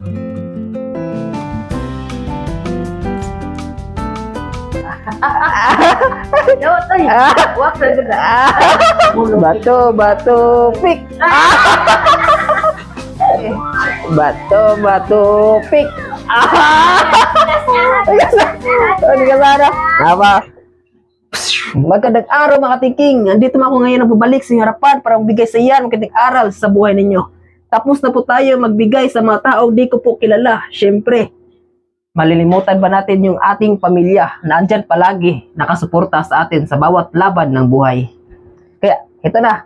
Daw tay. Wak sa ganda. Bato, bato, pick. Bato, bato, pick. Ano ka? Apa? Magandang araw mga tiking. Andito ako ngayon nagbabalik sa inyong harapan para magbigay sa iyan magandang aral sa buhay ninyo. Tapos na po tayo magbigay sa mga taong di ko po kilala. Siyempre, malilimutan ba natin yung ating pamilya na andyan palagi nakasuporta sa atin sa bawat laban ng buhay. Kaya, ito na.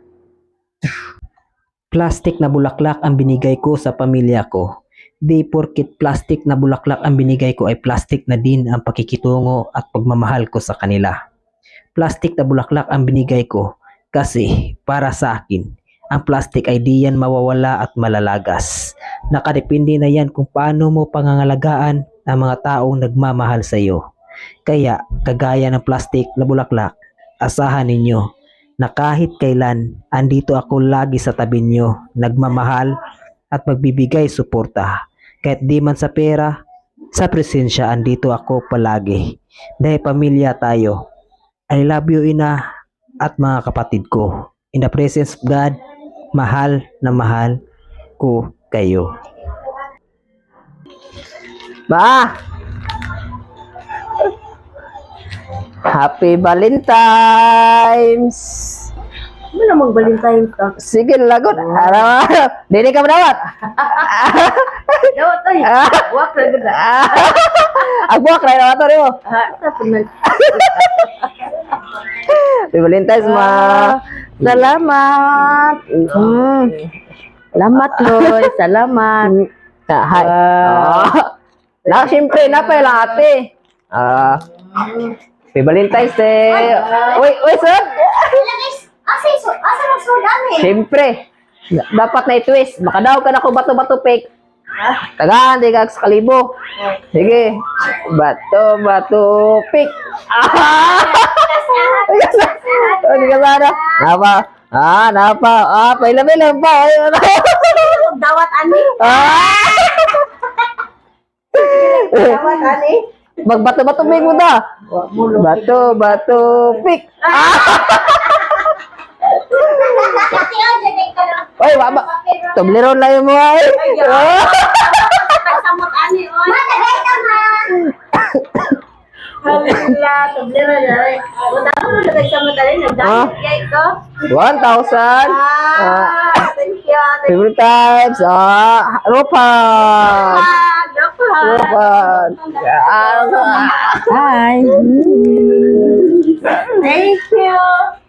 Plastic na bulaklak ang binigay ko sa pamilya ko. Di porkit plastic na bulaklak ang binigay ko ay plastic na din ang pakikitungo at pagmamahal ko sa kanila. Plastic na bulaklak ang binigay ko kasi para sa akin, ang plastic ay di yan mawawala at malalagas. Nakadepende na yan kung paano mo pangangalagaan ang mga taong nagmamahal sa iyo. Kaya, kagaya ng plastic na bulaklak, asahan ninyo na kahit kailan andito ako lagi sa tabi nyo, nagmamahal at magbibigay suporta. Kahit di man sa pera, sa presensya andito ako palagi. Dahil pamilya tayo. I love you ina at mga kapatid ko. In the presence of God, mahal na mahal ko kayo. Ba! Happy Valentine's! Ano namang Valentine ka? Sige, lagot. Araw-araw. Dini ka madawat. Daw tay. Wak sa ganda. Agbuak na yung ato mo. Ha, tapos na. Happy Valentine's, ma. Salamat. Mm. Salamat, Loy. Salamat. Ah, hi. Ah. Ah. Na, siyempre, napay lang ate. Ah. Happy Valentine's Day. Uy, uy, sir. Asa iso? Asa magsudan eh? Siyempre. Dapat na i-twist. Baka daw ka na ko bato-bato pick. Tagaan, di ka sa kalibo. Sige. Bato, bato, pick. Ah! Sana. Napa? Ah, napa. Ah, pailam-ilam pa. Dawat ani? Ah! Dawat ani? Magbato-bato pick mo da. Bato, bato, pick. Lang. Oy, baba. Tobleron lang yung mga eh. Ah! Pagsamot ani o. Matagay ka man. Tablera na. Wala ko mo lagay sa mata rin. Ah. Nagdahil kay ko. 1,000. Ah, thank you. favorite times. Ah, Ropan. Hi. Thank you.